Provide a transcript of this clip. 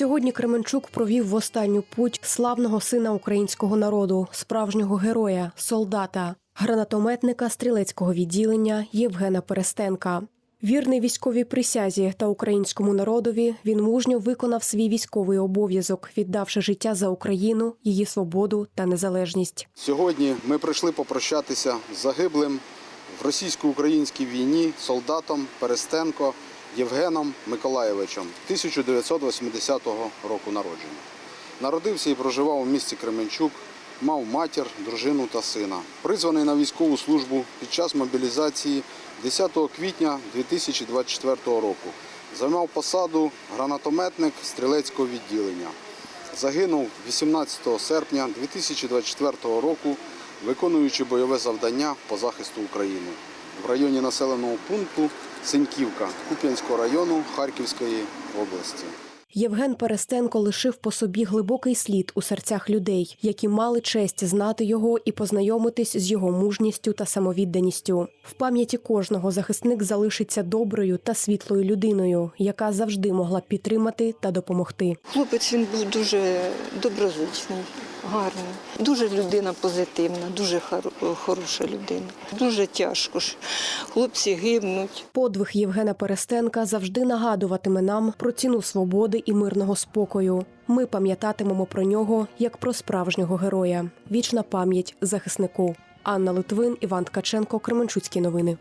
Сьогодні Кременчук провів в останню путь славного сина українського народу, справжнього героя, солдата, гранатометника стрілецького відділення Євгена Перестенка. Вірний військовій присязі та українському народові він мужньо виконав свій військовий обов'язок, віддавши життя за Україну, її свободу та незалежність. Сьогодні ми прийшли попрощатися з загиблим в російсько-українській війні солдатом Перестенко Євгеном Миколаєвичем 1980 року народження. Народився і проживав у місті Кременчук, мав матір, дружину та сина. Призваний на військову службу під час мобілізації 10 квітня 2024 року. Займав посаду гранатометник стрілецького відділення. Загинув 18 серпня 2024 року, виконуючи бойове завдання по захисту України в районі населеного пункту Синьківка Куп'янського району Харківської області. Євген Перестенко лишив по собі глибокий слід у серцях людей, які мали честь знати його і познайомитись з його мужністю та самовідданістю. В пам'яті кожного захисник залишиться доброю та світлою людиною, яка завжди могла підтримати та допомогти. Хлопець він був дуже доброзичний, гарний, дуже людина позитивна, дуже хоро- хороша людина. Дуже тяжко. Хлопці гибнуть. Подвиг Євгена Перестенка завжди нагадуватиме нам про ціну свободи і мирного спокою. Ми пам'ятатимемо про нього як про справжнього героя. Вічна пам'ять захиснику. Анна Литвин, Іван Ткаченко, Кременчуцькі новини.